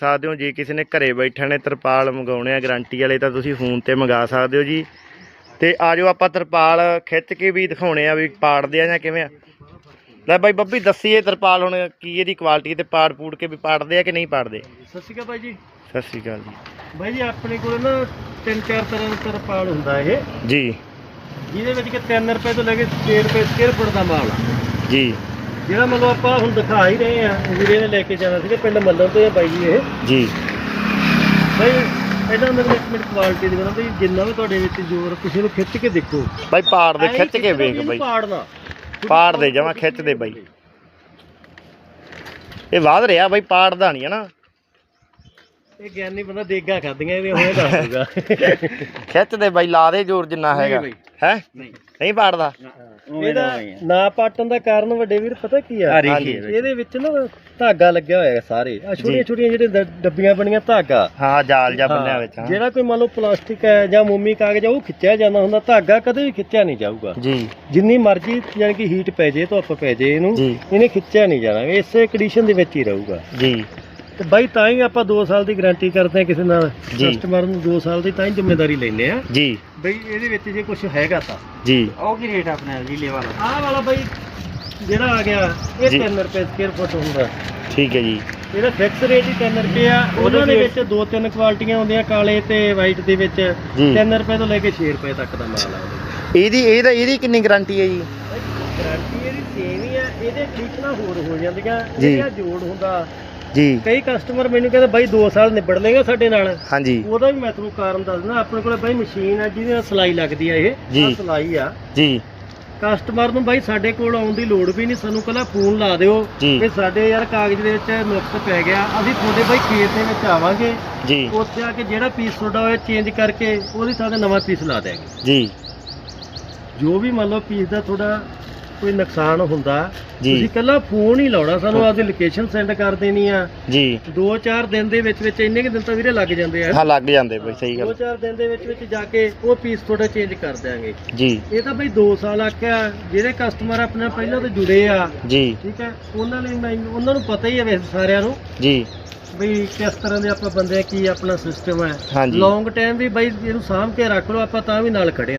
ਸਕਦੇ ਹੋ ਜੇ? ਕਿਸੇ ਨੇ ਘਰੇ ਬੈਠੇ ਨੇ ਤਰਪਾਲ ਮੰਗਾਉਣੇ ਆ ਗਾਰੰਟੀ ਵਾਲੇ ਤਾਂ ਤੁਸੀਂ ਫੋਨ ਤੇ ਮੰਗਾ ਸਕਦੇ ਹੋ ਜੀ। ਤੇ ਆਜੋ ਆਪਾਂ ਤਰਪਾਲ ਖਿੱਚ ਕੇ ਵੀ ਦਿਖਾਉਣੇ ਆ ਵੀ ਪਾੜਦੇ ਆ ਜਾਂ ਕਿਵੇਂ ਆ। ਲੈ ਬਾਈ ਬੱਬੀ ਦੱਸੀਏ ਤਰਪਾਲ ਹੁਣ ਕੀ ਇਹਦੀ ਕੁਆਲਿਟੀ ਤੇ ਪਾੜ ਪੂੜ ਕੇ ਵੀ ਪਾੜਦੇ ਆ ਕਿ ਨਹੀਂ ਪਾੜਦੇ? ਸਤਿ ਸ਼੍ਰੀ ਅਕਾਲ ਬਾਈ ਜੀ। ਸਤਿ ਸ਼੍ਰੀ ਅਕਾਲ ਜੀ। ਬਾਈ ਜੀ ਆਪਣੇ ਕੋਲ ਨਾ ਤਿੰਨ ਚਾਰ ਤਰ੍ਹਾਂ ਦਾ ਤਰਪਾਲ ਹੁੰਦਾ ਇਹ। ਜੀ। ਜਿਹਦੇ ਵਿੱਚ ਕਿ 3 ਰੁਪਏ ਤੋਂ ਲੈ ਕੇ 6 ਰੁਪਏ ਸਕੁਅਰ ਫੁੱਟ ਦਾ ਮਾਲ ਆ। ਜੀ। ਜਿਹੜਾ ਮਤਲਬ ਆਪਾਂ ਹੁਣ ਦਿਖਾ ਹੀ ਰਹੇ ਆ ਵੀਰੇ ਨੇ ਲੈ ਕੇ ਜਾਣਾ ਸੀਗਾ ਪਿੰਡ ਮੱਲਰ ਤੋਂ ਇਹ ਬਾਈ ਜੀ ਇਹ। ਜੀ। ਬਾਈ ਇਹਦਾ ਮਤਲਬ ਇੱਕ ਮਿੰਟ ਕੁਆਲਿਟੀ ਦੀ ਗੱਲ ਬਈ ਜਿੰਨਾ ਵੀ ਤੁਹਾਡੇ ਵਿੱਚ ਜ਼ੋਰ ਕਿਸੇ ਨੂੰ ਖਿੱਚ ਕੇ ਦੇਖੋ। ਬਾਈ ਪਾੜ ਦੇ ਖਿੱਚ ਕੇ ਵੇਖ ਬਾਈ। ਪਾੜਨਾ ਪਾੜ ਦੇ ਜਮਾਂ ਖਿੱਚ ਦੇ ਬਾਈ। ਇਹ ਵਾਧ ਰਿਹਾ ਬਾਈ ਪਾੜਦਾ ਨਹੀਂ ਹੈ ਨਾ। ਇਹ ਗਿਆਨੀ ਬੰਦਾ ਦੇਗਾ ਖਾਦੀਆਂ ਇਹਦੇ ਹੋਏ ਦੱਸ ਦੂਗਾ ਖਿੱਚ ਦੇ ਬਾਈ ਲਾ ਦੇ ਜ਼ੋਰ ਜਿੰਨਾ ਹੈਗਾ। ਹੈ? ਨਹੀਂ। ਨਹੀਂ ਪਾੜਦਾ। ਇਹਦਾ ਨਾ ਪਾਟਣ ਦਾ ਕਾਰਨ ਵੱਡੇ ਵੀਰ ਪਤਾ ਕੀ ਆ। ਇਹਦੇ ਵਿੱਚ ਨਾ ਧਾਗਾ ਲੱਗਿਆ ਹੋਇਆ ਸਾਰੇ। ਆ ਛੋਟੀਆਂ ਛੋਟੀਆਂ ਜਿਹੜੇ ਡ- ਡੱਬੀਆਂ ਬਣੀਆਂ ਧਾਗਾ। ਹਾਂ ਜਾਲ ਜਾ ਬੰਨਿਆ ਵਿੱਚ ਹਾਂ। ਜਿਹੜਾ ਕੋਈ ਮੰਨ ਲਓ ਪਲਾਸਟਿਕ ਹੈ ਜਾਂ ਮੋਮੀ ਕਾਗਜ਼ ਆ ਉਹ ਖਿੱਚਿਆ ਜਾਂਦਾ ਹੁੰਦਾ। ਧਾਗਾ ਕਦੇ ਵੀ ਖਿੱਚਿਆ ਨਹੀਂ ਜਾਊਗਾ। ਜੀ। ਜਿੰਨੀ ਮਰਜ਼ੀ ਯਾਨੀ ਕਿ ਹੀਟ ਪੈ ਜੇ ਧੁੱਪ ਪੈ ਜੇ ਇਹਨੂੰ ਜੀ। ਇਹਨੇ ਖਿੱਚਿਆ ਨਹੀਂ ਜਾਣਾ। ਇਸੇ ਕੰਡੀਸ਼ਨ ਦੇ ਵਿੱਚ ਹੀ ਰਹੂਗਾ। ਜੀ। ਤੇ ਬਾਈ ਤਾਂ ਹੀ ਆਪਾਂ 2 ਸਾਲ ਦੀ ਗਾਰੰਟੀ ਕਰਦੇ ਹਾਂ ਕਿਸੇ ਨਾਲ ਜੀ। ਕਸਟਮਰ ਨੂੰ 2 ਸਾਲ ਦੀ ਤਾਂ ਹੀ ਜ਼ਿੰਮੇਵਾਰੀ ਲੈਨੇ ਆ ਜੀ। ਬਈ ਇਹਦੇ ਵਿੱਚ ਜੇ ਕੁਝ ਹੈਗਾ ਤਾਂ। ਜੀ। ਉਹ ਕੀ ਰੇਟ ਆਪਣਾ ਰੀਲੇ ਵਾਲਾ? ਆਹ ਵਾਲਾ ਬਾਈ ਜਿਹੜਾ ਆ ਗਿਆ ਇਹ ਜੀ। 3 ਰੁਪਏ ਸਕੁਅਰ ਫੁੱਟ ਹੁੰਦਾ। ਠੀਕ ਹੈ ਜੀ। ਇਹਦਾ ਫਿਕਸ ਰੇਟ ਹੀ 3 ਰੁਪਏ ਆ। ਉਹਨਾਂ ਦੇ ਵਿੱਚ ਦੋ ਤਿੰਨ ਕੁਆਲਿਟੀਆਂ ਹੁੰਦੀਆਂ ਕਾਲੇ ਤੇ ਵਾਈਟ ਦੇ ਵਿੱਚ। ਜੀ। 3 ਰੁਪਏ ਤੋਂ ਲੈ ਕੇ 6 ਰੁਪਏ ਤੱਕ ਦਾ ਮਾਲ ਆ। ਉਹਦੇ ਇਹਦੀ ਇਹਦਾ ਇਹਦੀ ਕਿੰਨੀ ਗਾਰੰਟੀ ਹੈ ਜੀ? ਗਾਰੰਟੀ ਇਹਦੀ ਸੇਮ ਹੀ ਆ। ਇਹਦੇ ਕਲੀਕਣਾ ਹੋਰ ਹੋ ਜਾਂਦੀਆਂ। ਜੀ। ਇਹਦਾ ਜੋੜ ਹੁੰਦਾ। ਜੀ। ਕਈ ਕਸਟਮਰ ਮੈਨੂੰ ਕਹਿੰਦੇ ਬਾਈ 2 ਸਾਲ ਨਿਬੜ ਲੇਗਾ ਸਾਡੇ ਨਾਲ। ਹਾਂਜੀ। ਉਹਦਾ ਵੀ ਮੈਂ ਤੁਹਾਨੂੰ ਕਾਰਨ ਦੱਸਦਾ ਆਪਣੇ ਕੋਲ ਬਾਈ ਮਸ਼ੀਨ ਆ ਜਿਹਦੇ ਨਾਲ ਸਲਾਈ ਲੱਗਦੀ ਆ ਇਹ। ਜੀ। ਆਹ ਸਲਾਈ ਆ। ਜੀ। ਕਸਟਮਰ ਨੂੰ ਬਾਈ ਸਾਡੇ ਕੋਲ ਆਉਣ ਦੀ ਲੋੜ ਵੀ ਨਹੀਂ। ਸਾਨੂੰ ਕੱਲਾ ਫੋਨ ਲਾ ਦਿਓ। ਕਿ ਸਾਡੇ ਯਾਰ ਕਾਗਜ਼ ਦੇ ਵਿੱਚ ਨੁਕਸ ਪੈ ਗਿਆ। ਅਸੀਂ ਤੁਹਾਡੇ ਬਾਈ ਖੇਤ ਦੇ ਵਿੱਚ ਆਵਾਂਗੇ। ਜੀ। ਉੱਥੇ ਆ ਕੇ ਜਿਹੜਾ ਪੀਸ ਤੁਹਾਡਾ ਹੋਇਆ ਚੇਂਜ ਕਰਕੇ ਉਹਦੀ ਥਾਂ ਤੇ ਨਵਾਂ ਪੀਸ ਲਾ ਦਿਆਂਗੇ। ਜੀ। ਜੋ ਵੀ ਮੰਨ ਲਓ ਪੀਸ ਦਾ ਤੁਹਾਡਾ ਕੋਈ ਨੁਕਸਾਨ ਹੁੰਦਾ ਜੀ। ਤੁਸੀਂ ਕੱਲਾ ਫੋਨ ਹੀ ਲਾਉਣਾ ਸਾਨੂੰ ਆਪਦੀ ਲੋਕੇਸ਼ਨ ਸੈਂਡ ਕਰ ਦੇਣੀ ਆ। ਜੀ। 2-4 ਦਿਨ ਦੇ ਵਿੱਚ ਵਿੱਚ ਇੰਨੇ ਕਿ ਦਿਨ ਤਾਂ ਵੀਰੇ ਲੱਗ ਜਾਂਦੇ ਆ। ਹਾਂ ਲੱਗ ਜਾਂਦੇ ਬਈ ਸਹੀ ਗੱਲ। 2-4 ਦਿਨ ਦੇ ਵਿੱਚ ਵਿੱਚ ਜਾ ਕੇ ਉਹ ਪੀਸ ਤੁਹਾਡਾ ਚੇਂਜ ਕਰ ਦਿਆਂਗੇ। ਜੀ। ਇਹ ਤਾਂ ਬਈ 2 ਸਾਲ ਆਖਿਆ ਜਿਹੜੇ ਕਸਟਮਰ ਆਪਣੇ ਨਾਲ ਪਹਿਲਾਂ ਤੋਂ ਜੁੜੇ ਆ। ਜੀ। ਠੀਕ ਹੈ ਉਹਨਾਂ ਲਈ ਮੈਂ ਉਹਨਾਂ ਨੂੰ ਪਤਾ ਹੀ ਹੈ ਵੈਸੇ ਸਾਰਿਆਂ ਨੂੰ। ਜੀ। ਬਈ ਕਿਸ ਤਰ੍ਹਾਂ ਦੇ ਆਪਾਂ ਬੰਦੇ ਆ, ਕੀ ਆਪਣਾ ਸਿਸਟਮ ਹੈ ਹਾਂਜੀ। ਲੌਂਗ ਟਾਈਮ ਵੀ ਬਈ ਇਹਨੂੰ ਸਾਂਭ ਕੇ ਰੱਖ ਲਓ ਆਪਾਂ ਤਾਂ ਵੀ ਨਾਲ ਖੜੇ